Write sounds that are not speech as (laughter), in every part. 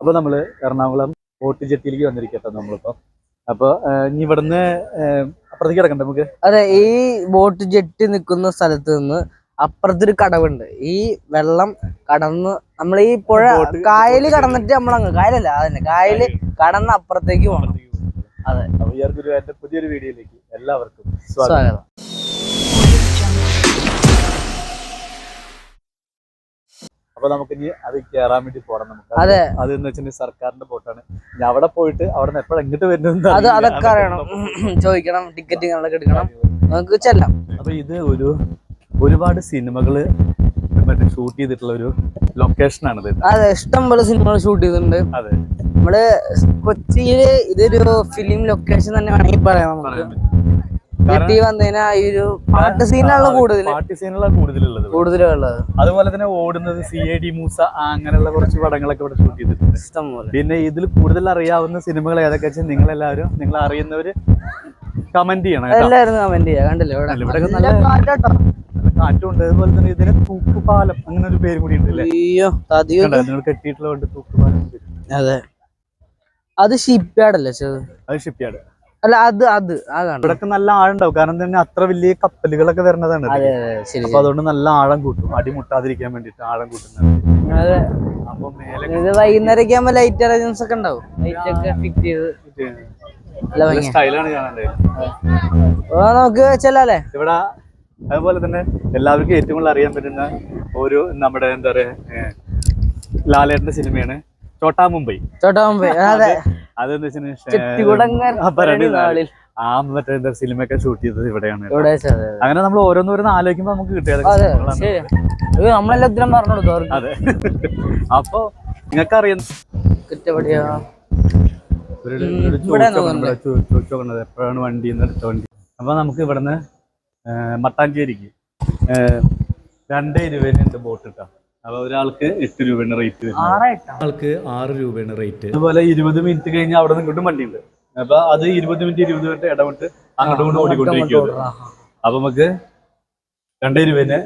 അപ്പൊ നമ്മൾ എറണാകുളം ബോട്ട് ജെട്ടിയിലേക്ക് വന്നിരിക്കട്ടെ നമ്മളിപ്പോ. അപ്പൊ ഏഹ്, ഇനി ഇവിടുന്ന് അപ്പുറത്തേക്ക് കിടക്കണ്ട നമുക്ക്? അതെ ഈ ബോട്ട് ജെട്ടി നിൽക്കുന്ന സ്ഥലത്ത് നിന്ന് അപ്പുറത്തൊരു കടവുണ്ട്. ഈ വെള്ളം കടന്ന് നമ്മൾ ഈ പുഴ കായൽ കടന്നിട്ട് നമ്മളങ്ങ് കായലല്ല അതന്നെ കായൽ കടന്ന് അപ്പുറത്തേക്ക് പോകണം അതെ. പുതിയൊരു വീഡിയോയിലേക്ക് എല്ലാവർക്കും സ്വാഗതം. അപ്പൊ നമുക്ക് ഇനി അത് കയറാൻ വേണ്ടി പോകണം നമുക്ക്. അതെ. അത് എന്ന് വെച്ചിട്ടുണ്ടെങ്കിൽ സർക്കാരിന്റെ ബോട്ടാണ്. ഇനി അവിടെ പോയിട്ട് അവിടെ നിന്ന് എപ്പോഴും എങ്ങോട്ട് വരുന്നത് അത് അതൊക്കെ അറിയണം. ചോദിക്കണം ടിക്കറ്റ് ഞങ്ങളൊക്കെ എടുക്കണം. നമുക്ക് ചെല്ലാം. അപ്പൊ ഇത് ഒരു ഒരുപാട് സിനിമകൾ മറ്റേ ഷൂട്ട് ചെയ്തിട്ടുള്ള ഒരു ലൊക്കേഷൻ ആണ് അതെ ഇഷ്ടംപോലെ സിനിമകൾ ഷൂട്ട് ചെയ്തിട്ടുണ്ട്. അതെ. നമ്മൾ കൊച്ചിയിൽ ഇതൊരു ഫിലിം ലൊക്കേഷൻ തന്നെ വേണമെങ്കിൽ പറയാം നമുക്ക്. ജെട്ടി വന്നതിനാ ഈ ഒരു പാട്ട് സീനാണ് കൂടുതൽ പാർട്ടി സീനുകളാണ് കൂടുതലുള്ളത്. കൂടുതലുള്ളത്. അതുപോലെ തന്നെ ഓടുന്നത് സി ഐ ഡി മൂസ അങ്ങനെയുള്ള കുറച്ച് പടങ്ങളൊക്കെ ഇവിടെ ഷൂട്ട് ചെയ്തിട്ടുണ്ട്. ഇഷ്ടം പോലെ. പിന്നെ ഇതിൽ കൂടുതൽ അറിയാവുന്ന സിനിമകൾ ഏതൊക്കെ വെച്ചാൽ നിങ്ങൾ എല്ലാവരും നിങ്ങൾ അറിയുന്നവര് കമന്റ് ചെയ്യണം എല്ലാവരും കമന്റ് ചെയ്യാം. കണ്ടില്ലേ ഇവിടെ? നല്ല കാറ്റാട്ടോ. കാറ്റുണ്ട്. അതുപോലെ തന്നെ ഇതിന് തൂക്കുപാലം അങ്ങനെ ഒരു പേര് കൂടി ഉണ്ട് അല്ലേ അയ്യോ? നിങ്ങൾ കെട്ടിയിട്ടുള്ളതുകൊണ്ട് തൂക്കുപാലം അതെ. അത് ഷിപ്പ്യാർഡ് അല്ലേ അത് ഷിപ്പ്യാർഡ് അല്ല അത് അത് ആ കാണും ഇവിടൊക്കെ നല്ല ആഴുണ്ടാവും കാരണം തന്നെ അത്ര വലിയ കപ്പലുകളൊക്കെ വരുന്നതാണ് അപ്പൊ അതുകൊണ്ട് നല്ല ആഴം കൂട്ടും. അടി മുട്ടാതിരിക്കാൻ വേണ്ടിട്ട് ആഴം കൂട്ടുന്നത്. അതെ. അപ്പൊ മേലെ ഇത് വൈകുന്നേരം ആകുമ്പോ ലൈറ്റ് അറേഞ്ച്മെന്റ്സ് ഒക്കെ ഉണ്ടാവും. ലൈറ്റ് ഒക്കെ ചെയ്ത്. സ്റ്റൈലാണ് നമുക്ക് വെച്ചല്ലേ ഇവിടെ അതുപോലെ തന്നെ എല്ലാവർക്കും ഏറ്റവും കൂടുതൽ അറിയാൻ പറ്റുന്ന ഒരു നമ്മുടെ എന്താ പറയാ ലാലേട്ടന്റെ സിനിമയാണ്. ചോട്ടാ മുംബൈ. ചോട്ടാ മുംബൈ. അതെ ആ, മറ്റേ എന്താ സിനിമയൊക്കെ ഷൂട്ട് ചെയ്തത് ഇവിടെയാണ്. അങ്ങനെ നമ്മൾ ഓരോന്നോരോന്ന് ആലോചിക്കുമ്പോ നമുക്ക് കിട്ടിയത് നമ്മളെല്ലാം പറഞ്ഞു കൊടുത്തു അതെ. അപ്പൊ നിങ്ങൾക്ക് അറിയാം എപ്പോഴാണ് വണ്ടി എന്ന് എടുത്ത വണ്ടി. അപ്പൊ നമുക്ക് ഇവിടുന്ന് മട്ടാഞ്ചേരിക്ക് രണ്ടേ ഇരുപതിനുണ്ട് ബോട്ട് കിട്ടാം. ഒരാൾക്ക് എട്ട് രൂപയാണ് റേറ്റ് ആൾക്ക് ആറ് രൂപയാണ് റേറ്റ് അതുപോലെ ഇരുപത് മിനിറ്റ് കഴിഞ്ഞ് അവിടെ നിന്ന് ഇങ്ങോട്ടും വണ്ടി ഉണ്ട് അപ്പൊ അത് ഇരുപത് മിനിറ്റ് ഇരുപത് മിനിറ്റ് ഇടപെട്ട് അങ്ങോട്ടും ഇങ്ങോട്ടും ഓടിക്കൊണ്ടിരിക്കും അപ്പൊ നമുക്ക് രണ്ടേ രൂപേന്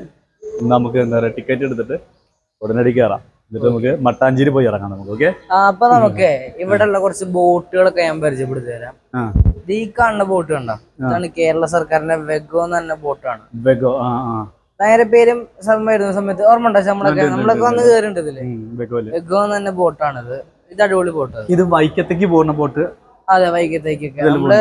നമുക്ക് എന്താ പറയാ ടിക്കറ്റ് എടുത്തിട്ട് ഉടനടി കയറാം എന്നിട്ട് നമുക്ക് മട്ടാഞ്ചേരി പോയി ഇറങ്ങാം നമുക്ക് ഓക്കെ അപ്പൊ നമുക്ക് ഇവിടെ ഉള്ള കുറച്ച് ബോട്ടുകളൊക്കെ ഞാൻ പരിചയപ്പെടുത്തി തരാം ഈ കാണുന്ന ബോട്ട് കണ്ടോ ഇതാണ് കേരള സർക്കാരിന്റെ വെഗോ എന്ന് പറഞ്ഞ ബോട്ടാണ്. വെഗോ ആ ആ. ഭയങ്കര പേരും സമയം വരുന്ന സമയത്ത് ഓർമ്മ ഉണ്ടോ നമ്മളൊക്കെ നമ്മളൊക്കെ വന്ന് കയറിണ്ട് തന്നെ വെഗോ ബോട്ടാണിത്. ഇത് അടിപൊളി ബോട്ട്. ഇത് വൈക്കത്തേക്ക് പോകുന്ന ബോട്ട്? അതെ വൈക്കത്തേക്കൊക്കെ. നമ്മൾ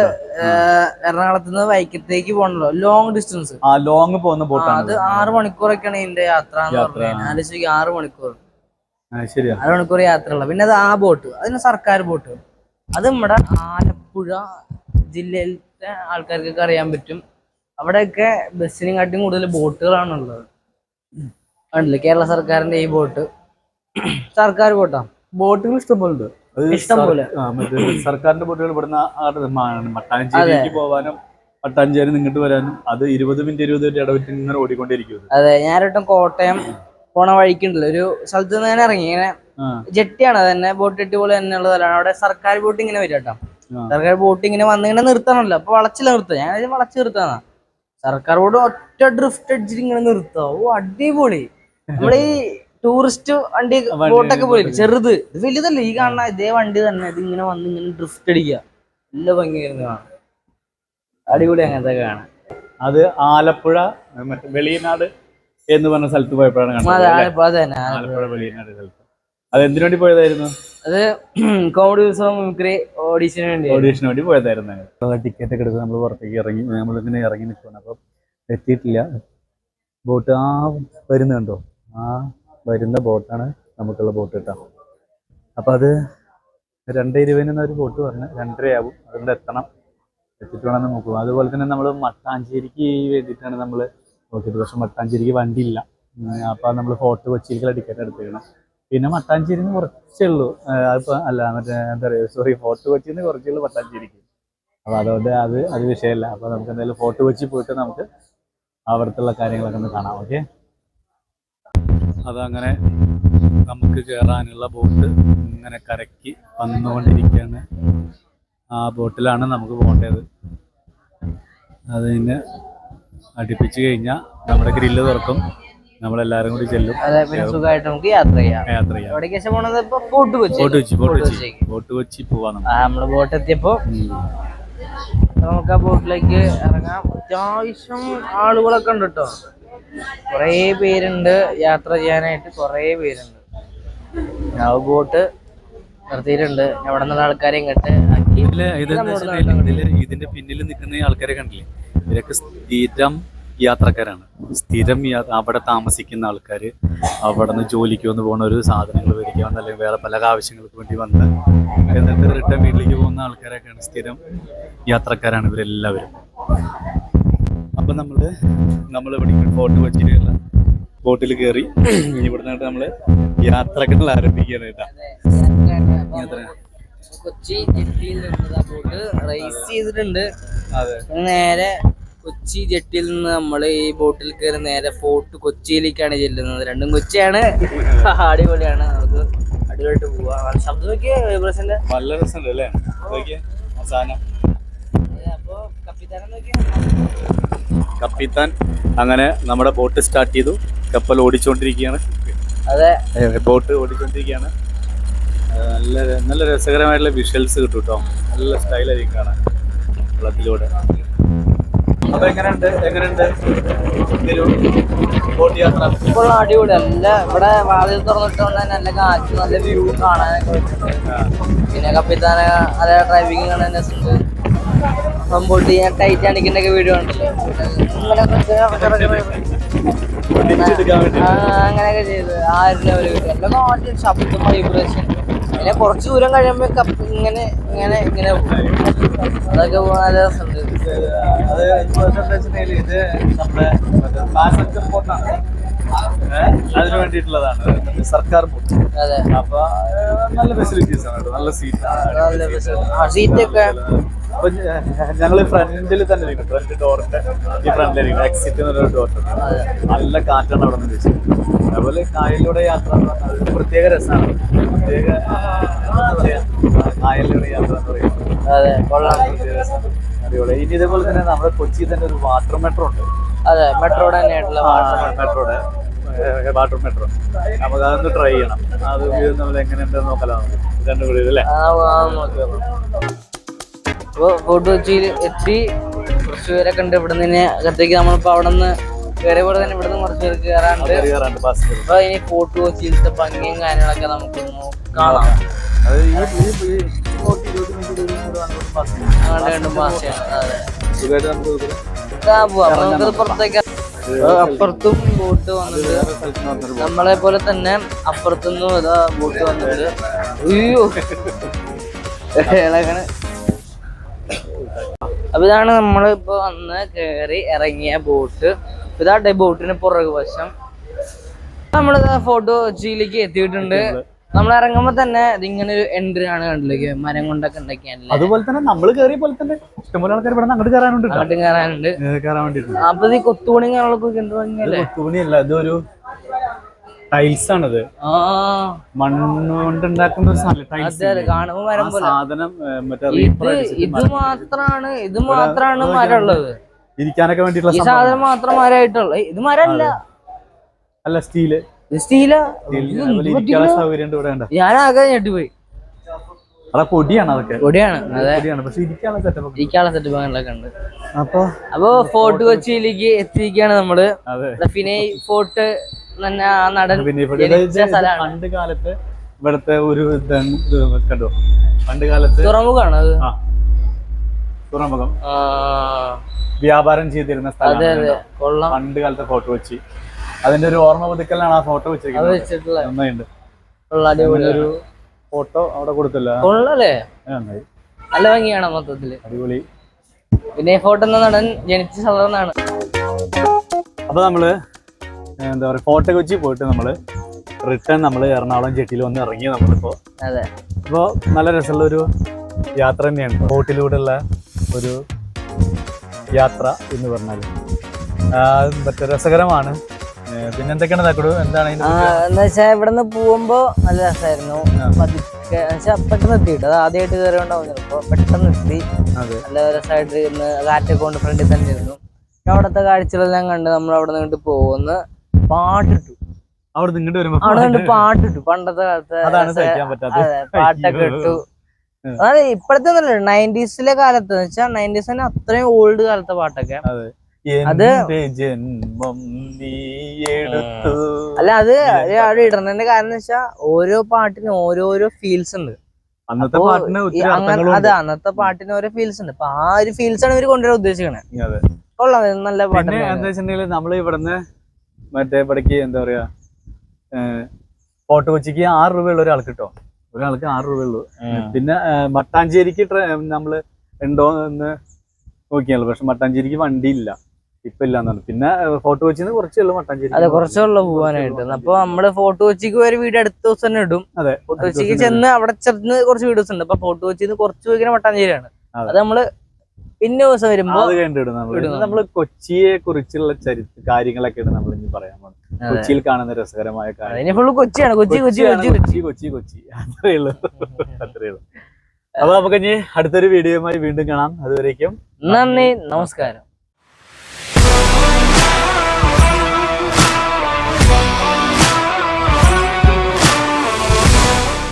എറണാകുളത്ത് നിന്ന് വൈക്കത്തേക്ക് പോകണല്ലോ ലോങ് ഡിസ്റ്റൻസ് ആ ലോങ് പോകുന്ന ബോട്ടാണ് അത് ആറ് മണിക്കൂറൊക്കെയാണ് ഇതിന്റെ യാത്ര. എന്ന് പറഞ്ഞാൽ ആലോചിക്കുക ആറ് മണിക്കൂർ മണിക്കൂർ യാത്ര യാത്രയുള്ള. പിന്നെ അത് ആ ബോട്ട്. അതിന് സർക്കാർ ബോട്ട്. അത് നമ്മുടെ ആലപ്പുഴ ജില്ലയിലത്തെ ആൾക്കാർക്കൊക്കെ അറിയാൻ പറ്റും. അവിടെയൊക്കെ ബസ്സിനും കാട്ടും കൂടുതൽ ബോട്ടുകളാണ് ഉള്ളത് കണ്ടില്ലേ? കേരള സർക്കാരിന്റെ ഈ ബോട്ട്. സർക്കാർ ബോട്ടാ? ബോട്ടുകൾ ഇഷ്ടംപോലെ. ഉണ്ട് സർക്കാരിന്റെ ബോട്ടുകൾ ഇവിടുന്ന് മട്ടാഞ്ചേരിക്ക് പോവാനും മട്ടാഞ്ചേരി നിങ്ങോട്ട് വരാനും അത് ഇരുപത് മിനിറ്റ് ഇരുപത് മിനിറ്റ് ഇടവിട്ട് ഇങ്ങനെ ഓടിക്കൊണ്ടിരിക്കും. അതെ ഞാനൊട്ടും കോട്ടയം പോണ വഴിക്കുണ്ടല്ലോ. ഒരു സ്ഥലത്ത് നിന്ന് തന്നെ ഇറങ്ങി. ഇങ്ങനെ ജെട്ടിയാണ്. തന്നെ ബോട്ട് ജെട്ടി പോലെ തന്നെ ഉള്ള സ്ഥലമാണ്. അവിടെ സർക്കാർ ബോട്ട് ഇങ്ങനെ വരും കേട്ടോ. സർക്കാർ ബോട്ട് ഇങ്ങനെ വന്നിങ്ങനെ നിർത്തണമല്ലോ. അപ്പൊ വളച്ചില്ല നിർത്തുക. ഞാൻ വളച്ചു വളച്ച് നിർത്താന്നാ സർക്കാർ ഒറ്റ ഡ്രിഫ്റ്റ് അടിച്ചിട്ട് ഇങ്ങനെ നിർത്തുക ഓ അടിപൊളി. ഈ ടൂറിസ്റ്റ് വണ്ടി ബോട്ടൊക്കെ പോയി ചെറുത്. ഇത് വലുതല്ല ഈ കാണുന്ന ഇതേ വണ്ടി തന്നെ. ഇത് ഇങ്ങനെ വന്ന് ഇങ്ങനെ ഡ്രിഫ്റ്റ് അടിക്കുക. നല്ല ഭംഗിയായിരുന്നു കാണാൻ. അടിപൊളി അങ്ങനത്തെ കാണാൻ. അത് ആലപ്പുഴ മറ്റേ വെളിയനാട് എന്ന് പറഞ്ഞ സ്ഥലത്ത് പോയപ്പോഴാണ് കണ്ടത്. ആലപ്പുഴ വെളിയനാട് സ്ഥലത്ത്. അത് എന്തിനു വേണ്ടി പോയതായിരുന്നു? അത് കോമഡി ഉത്സവം മിമിക്രി ഓഡീഷന് വേണ്ടി ഓഡീഷന് വേണ്ടി പോയതായിരുന്നു. ടിക്കറ്റ് ഒക്കെ എടുത്ത് നമ്മൾ പുറത്തേക്ക് ഇറങ്ങി നമ്മൾ ഇങ്ങനെ ഇറങ്ങി നിൽക്കുകയാണ് അപ്പം എത്തിയിട്ടില്ല. ബോട്ട് ആ വരുന്നുണ്ടോ ആ വരുന്ന ബോട്ടാണ് നമുക്കുള്ള ബോട്ട് കിട്ടാം. അപ്പം അത് രണ്ടേ ഇരുപതിന് ഒരു ബോട്ട് പറഞ്ഞ് രണ്ടരയാവും. അതുകൊണ്ട് എത്തണം. എത്തിയിട്ട് വേണം നോക്കുക. അതുപോലെ തന്നെ നമ്മൾ മട്ടാഞ്ചേരിക്ക് വേണ്ടിയിട്ടാണ് നമ്മൾ നോക്കിയത്. പക്ഷെ മട്ടാഞ്ചേരിക്ക് വണ്ടിയില്ല. ഇല്ല അപ്പം നമ്മൾ ഫോർട്ട് കൊച്ചിയിലേക്കുള്ള ടിക്കറ്റ് എടുത്തിരിക്കണം പിന്നെ മട്ടാഞ്ചേരി നിന്ന് കുറച്ചേ ഉള്ളൂ. അതിപ്പോ അല്ല മറ്റേ എന്താ പറയുക സോറി ഫോർട്ട് കൊച്ചിയിൽ നിന്ന് കുറച്ചേ ഉള്ളൂ മട്ടാഞ്ചേരിക്ക്. അപ്പൊ അതുകൊണ്ട് അത് അത് വിഷയമല്ല അപ്പൊ നമുക്ക് എന്തായാലും ഫോർട്ട് കൊച്ചി പോയിട്ട് നമുക്ക് അവിടുത്തെ കാര്യങ്ങളൊക്കെ ഒന്ന് കാണാം ഓക്കെ അതങ്ങനെ നമുക്ക് കയറാനുള്ള ബോട്ട് ഇങ്ങനെ കരക്കി വന്നുകൊണ്ടിരിക്കുകയാണ് ആ ബോട്ടിലാണ് നമുക്ക് പോകേണ്ടത്. അത് പിന്നെ അടുപ്പിച്ച് കഴിഞ്ഞാൽ നമ്മുടെ ഗ്രില്ല് തുറക്കും. നമ്മളെല്ലാരും കൂടി ചെല്ലും. അതെ പിന്നെ സുഖമായിട്ട് നമുക്ക് യാത്ര ചെയ്യാം. യാത്ര ചെയ്യാം. എവിടേക്ക് ശേഷം പോണത്? ഇപ്പൊ ഫോർട്ട് കൊച്ചി. ഫോർട്ട് കൊച്ചി പോവാ ബോട്ട് എത്തിയപ്പോ നമുക്ക്. ആ ബോട്ടിലേക്ക് ഇറങ്ങാം. അത്യാവശ്യം ആളുകളൊക്കെ ഉണ്ട് കേട്ടോ കുറേ പേരുണ്ട് യാത്ര ചെയ്യാനായിട്ട്. കുറേ പേരുണ്ട്. ആ ബോട്ട് നിർത്തിയിട്ടുണ്ട്. അവിടെ നിന്നുള്ള ആൾക്കാരെ ഇങ്ങോട്ട് ഇതിന്റെ പിന്നിൽ നിൽക്കുന്ന ആൾക്കാരെ കണ്ടില്ലേ? ഇവരൊക്കെ സ്ഥിരം യാത്രക്കാരാണ്. സ്ഥിരം അവിടെ താമസിക്കുന്ന ആൾക്കാർ അവിടെ നിന്ന് ജോലിക്ക് വന്ന് പോകുന്ന ഒരു സാധനങ്ങൾ മേടിക്കാൻ വന്ന് അല്ലെങ്കിൽ വേറെ പല ആവശ്യങ്ങൾക്ക് വേണ്ടി വന്ന് എന്നിട്ട് റിട്ടേൺ വീട്ടിലേക്ക് പോകുന്ന ആൾക്കാരൊക്കെയാണ് സ്ഥിരം യാത്രക്കാരാണ് ഇവരെല്ലാവരും. അപ്പം നമ്മൾ നമ്മൾ ഇവിടെ ബോട്ട് വെച്ചിട്ടുള്ള ബോട്ടിൽ കയറി ഇവിടെ നിന്നിട്ട് നമ്മൾ യാത്രകൾ ആരംഭിക്കുകയാണ് കേട്ടോ. യാത്ര. കൊച്ചി ജെറ്റിയിൽ നിന്ന് ബോട്ട് റേസ് ചെയ്തിട്ടുണ്ട്. നേരെ കൊച്ചി ജെട്ടിൽ നിന്ന് നമ്മൾ ഈ ബോട്ടിൽ കയറി നേരെ ഫോർട്ട് കൊച്ചിയിലേക്കാണ് ചെല്ലുന്നത്. രണ്ടും കൊച്ചിയാണ്. (laughs) അടിപൊളിയാണ്. നമുക്ക് അടിപൊളിയായിട്ട് പോവാം. ശബ്ദം നോക്കിയ നല്ല രസമുണ്ട് അല്ലേ? അവസാനം. കപ്പിത്താനം കപ്പിത്താൻ അങ്ങനെ നമ്മുടെ ബോട്ട് സ്റ്റാർട്ട് ചെയ്തു. കപ്പൽ ഓടിച്ചുകൊണ്ടിരിക്കുകയാണ് അതെ. ബോട്ട് ഓടിച്ചുകൊണ്ടിരിക്കുകയാണ് നല്ല നല്ല രസകരമായിട്ടുള്ള വിഷ്വൽസ് കിട്ടും കേട്ടോ നല്ല സ്റ്റൈലായിരിക്കും കാണാൻ. വെള്ളത്തിലൂടെ. അപ്പൊ എങ്ങനെയുണ്ട്? എങ്ങനെയുണ്ട്? ബോട്ട് യാത്ര ഇപ്പോൾ അടിപൊളി. അല്ല ഇവിടെ വാതിൽ തുറന്നിട്ടുകൊണ്ട് തന്നെ നല്ല കാറ്റ് നല്ല വ്യൂ കാണാനൊക്കെ പറ്റുന്നുണ്ട് പിന്നെ കപ്പിത്താന നല്ല ഡ്രൈവിംഗ് കാണാൻ രസമുണ്ട്. പൊട്ടി ഞാൻ ടൈറ്റ് അണിക്കുന്നൊക്കെ വീഡിയോ ഉണ്ടല്ലോ അങ്ങനെയൊക്കെ ചെയ്ത്. ആരുടെ ഒരു എല്ലാം ശബ്ദം വൈബ്രേഷൻ പിന്നെ കുറച്ച് ദൂരം കഴിയുമ്പോ കപ്പ് ഇങ്ങനെ ഇങ്ങനെ ഇങ്ങനെ. അതൊക്കെ നല്ല രസമുണ്ട്. ഇത് നമ്മുടെ പാസഞ്ചർ ബോട്ടാണ് അതിന് വേണ്ടിയിട്ടുള്ളതാണ്. സർക്കാർ ബോട്ട് അതെ. അപ്പൊ നല്ല ഫെസിലിറ്റീസ് ആണ് നല്ല സീറ്റ് നല്ല അപ്പൊ ഞങ്ങൾ ഫ്രണ്ടിൽ തന്നെ ഇരിക്കും ഫ്രണ്ട് ഡോറിന്റെ ഈ ഫ്രണ്ടിലിരിക്കും എക്സിറ്റ് എന്നൊരു ഡോർ നല്ല കാറ്റാണ് അവിടെ നിന്ന് വെച്ചത് അതുപോലെ കായലിലൂടെ യാത്ര പ്രത്യേക രസമാണ് പ്രത്യേക കായലിലൂടെ യാത്ര എന്ന് പറയുന്നത് അതെ കൊള്ളാം. അടിപൊളി. ഇനി ഇതേപോലെ തന്നെ നമ്മുടെ കൊച്ചിയിൽ തന്നെ ഒരു വാട്ടർ മെട്രോ ഉണ്ട്. അതെ മെട്രോ തന്നെയായിട്ടുള്ള മെട്രോയുടെ വാട്ടർ മെട്രോ. നമുക്ക് അതൊന്ന് ട്രൈ ചെയ്യണം. അത് ഉപയോഗിച്ച് നമ്മൾ എങ്ങനെയുണ്ടെന്ന് നോക്കലാ. രണ്ടും കൂടി അല്ലേ? ആ, ആ, നോക്കാം. അപ്പൊ ഫോർട്ട് കൊച്ചിയിൽ എത്തി. കുറച്ച് പേരൊക്കെ ഉണ്ട്. ഇവിടെ നിന്ന് അകത്തേക്ക് നമ്മളിപ്പോ അവിടെ നിന്ന് കയറിയപോലെ തന്നെ ഇവിടുന്ന് കുറച്ച് പേര് കയറാണ്ട് അപ്പൊ ഇനി ഫോർട്ട് കൊച്ചിയിലത്തെ ഭംഗിയും കാര്യങ്ങളൊക്കെ നമുക്ക് കാണാം അപ്പുറത്തും ബോട്ട് വന്നിട്ട് നമ്മളെ പോലെ തന്നെ അപ്പുറത്തുനിന്നും ഇതാ ബോട്ട് വന്നിട്ട് അയ്യോ ഇളകണ് അപ്പൊ ഇതാണ് നമ്മളിപ്പോ വന്ന് കേറി ഇറങ്ങിയ ബോട്ട് ഇതാട്ടെ ബോട്ടിന് പുറകു വശം. നമ്മൾ ഫോട്ടോ കൊച്ചിയിലേക്ക് എത്തിയിട്ടുണ്ട്. നമ്മൾ ഇറങ്ങുമ്പോ തന്നെ ഇതിങ്ങനെ ഒരു എൻട്രി ആണ് കണ്ടില്ലേ? മരം കൊണ്ടൊക്കെ ഉണ്ടാക്കിയാണല്ലേ അതുപോലെ തന്നെ നമ്മൾ കയറിയ പോലെ തന്നെ ഇഷ്ടംപോലെ ആൾക്കാർ ഇവിടെ അങ്ങോട്ട് കയറാനുണ്ട് അങ്ങോട്ട് കയറാനുണ്ട് കയറാൻ വേണ്ടിട്ട് അപ്പൊ ഈ കൊത്തുപണി കാര്യങ്ങളൊക്കെ എന്ത് ഭംഗിയല്ലേ കൊത്തുപണിയല്ല ഇതൊരു ടൈൽസ് ആണത്. ആ. മണ്ണ് കൊണ്ട് ഉണ്ടാക്കുന്ന ഒരു സാധനം ടൈൽസ് അതെ അതെ കാണുമ്പോ പോലെ. സാധനം മറ്റേ ഇത് ഇത് മാത്രാണ് ഇത് മാത്രാണ് മരം ഉള്ളത്. ഇരിക്കാനൊക്കെ വേണ്ടിയിട്ടുള്ള ഈ സാധനം മാത്രം മരമായിട്ടുള്ള ഇത് മരല്ല. അല്ല സ്റ്റീൽ. സ്റ്റീലാ? ഇരിക്കാനുള്ള സൗകര്യം ഉണ്ട് ഇവിടെ ഉണ്ട് ഞാനാകെ ഞെട്ടിപ്പോയി. അതാ പൊടിയാണ് അതൊക്കെ. പൊടിയാണ് അതെ പൊടിയാണ്. പക്ഷെ ഇരിക്കാനുള്ള സെറ്റപ്പ് ഇരിക്കാനുള്ള സെറ്റ് ഭാഗങ്ങളൊക്കെ ഉണ്ട്. അപ്പൊ? അപ്പൊ ഫോർട്ട് കൊച്ചിയിലേക്ക് എത്തിയിരിക്കുകയാണ് നമ്മൾ. ഫിനൈ ഫോർട്ട് തന്നെ ആ നടൻ പണ്ട് കാലത്ത് ഇവിടുത്തെ ഒരു കണ്ടോ? പണ്ട് കാലത്ത് തുറമുഖാണ് അത്? തുറമുഖം. വ്യാപാരം ചെയ്തിരുന്ന സ്ഥലം പണ്ട് കാലത്തെ ഫോട്ടോ വെച്ച്. അതിന്റെ ഒരു ഓർമ്മ പുതുക്കലാണ് ആ ഫോട്ടോ വെച്ചിരിക്കുന്നത്. ഒരു ഫോട്ടോ അവിടെ കൊടുത്തില്ല. നന്നായി. നല്ല ഭംഗിയാണ് മൊത്തത്തിൽ. അടിപൊളി. പിന്നെ ഫോട്ടോ എന്ന നടൻ ജനിച്ച സാധാരണ അപ്പൊ നമ്മൾ എന്താ പറയുക ഫോട്ടോ കൊച്ചി പോയിട്ട് നമ്മൾ റിട്ടേൺ നമ്മൾ എറണാകുളം ജെട്ടിയിൽ വന്ന് ഇറങ്ങി നമ്മളിപ്പോ. അതെ. അപ്പോൾ നല്ല രസമുള്ള ഒരു യാത്ര തന്നെയാണ്. ബോട്ടിലൂടെയുള്ള ഒരു യാത്ര എന്ന് പറഞ്ഞാൽ മറ്റേ രസകരമാണ്. പിന്നെ എന്തൊക്കെയാണ് തക്കടു? എന്താണ് എന്നുവെച്ചാ എന്ന് ഇവിടുന്ന് പോകുമ്പോ നല്ല രസമായിരുന്നു പതുക്കെ പെട്ടെന്ന് എത്തിയിട്ട്? അത് ആദ്യമായിട്ട് കയറിയോണ്ടാവും ചിലപ്പോ. പെട്ടെന്ന് എത്തി. നല്ല രസമായിട്ട് ഇരുന്ന് കാറ്റൊക്കെ കൊണ്ട് ഫ്രണ്ടിൽ തന്നെ ഇരുന്നു. അവിടത്തെ കാഴ്ചകളെല്ലാം കണ്ട് നമ്മൾ അവിടെ നിന്നിട്ട് പോകുന്ന. പാട്ടിട്ടു. അവിടെ നിങ്ങോട്ട് വരുമ്പോ അവിടെ പാട്ടിട്ടു പണ്ടത്തെ കാലത്ത് പാട്ടൊക്കെ ഇട്ടു. ഉം. അതെ ഇപ്പോഴത്തെ ഒന്നല്ല നയന്റീസിലെ കാലത്ത് എന്ന് വെച്ചാൽ നയന്റീസിന് അത്രയും ഓൾഡ് കാലത്തെ പാട്ടൊക്കെ. അത്. ജന്മം അല്ല അത് അവിടെ ഇടുന്നതിന്റെ കാരണം എന്ന് വെച്ചാൽ ഓരോ പാട്ടിനും ഓരോരോ ഫീൽസ് ഉണ്ട്. അന്നത്തെ പാട്ടിന് അതെ അന്നത്തെ പാട്ടിന് ഓരോ ഫീൽസ് ഉണ്ട്. അപ്പൊ ആ ഒരു ഫീൽസ് ആണ് ഇവർ കൊണ്ടുവരാൻ ഉദ്ദേശിക്കണേ. കൊള്ളാം നല്ല പാട്ട് എന്താ വെച്ചിട്ടുണ്ടെങ്കിൽ നമ്മൾ ഇവിടുന്ന് മറ്റേ പടക്ക് എന്താ പറയാ ഫോട്ടോ കൊച്ചിക്ക് ആറ് രൂപയുള്ള ഒരാൾക്ക് കിട്ടോ? ഒരാൾക്ക് ആറ് രൂപയുള്ളൂ. പിന്നെ മട്ടാഞ്ചേരിക്ക് നമ്മൾ നമ്മൾ ഉണ്ടോ എന്ന് നോക്കിയാലോ. പക്ഷെ മട്ടാഞ്ചേരിക്ക് വണ്ടി ഇല്ല ഇപ്പൊ ഇല്ലാന്നാണ് പിന്നെ ഫോട്ടോ ഫോർട്ട് കൊച്ചിന്ന് കുറച്ചേ ഉള്ളൂ മട്ടാഞ്ചേരി അതെ കുറച്ചേ കുറച്ചുള്ള പോകാനായിട്ട്. അപ്പൊ നമ്മൾ ഫോർട്ട് കൊച്ചിക്ക് ഒരു വീട് അടുത്ത ദിവസം തന്നെ ഇടും. അതെ ഫോർട്ട് കൊച്ചിക്ക് ചെന്ന് അവിടെ ചെന്ന് കുറച്ച് വീഡിയോസ് ഉണ്ട് അപ്പൊ ഫോർട്ട് കൊച്ചിന്ന് കുറച്ച് പോയിക്കുന്ന മട്ടാഞ്ചേരിയാണ്. അത് നമ്മൾ പിന്നെ ദിവസം വരുമ്പോ നമ്മൾ കൊച്ചിയെ കുറിച്ചുള്ള ചരിത്ര കാര്യങ്ങളൊക്കെ നമ്മൾ ഇനി പറയാൻ പോകുന്നത് കൊച്ചിയിൽ കാണുന്ന രസകരമായ അതിന് ഫുള്ള് കൊച്ചിയാണ്. കൊച്ചി കൊച്ചി കൊച്ചി കൊച്ചി. കൊച്ചി കൊച്ചി അത്രേ ഉള്ളൂ. അത്രേ ഉള്ളൂ. അപ്പൊ നമുക്ക് ഇനി അടുത്തൊരു വീഡിയോയുമായി വീണ്ടും കാണാം. അതുവരേക്കും നന്ദി നമസ്കാരം.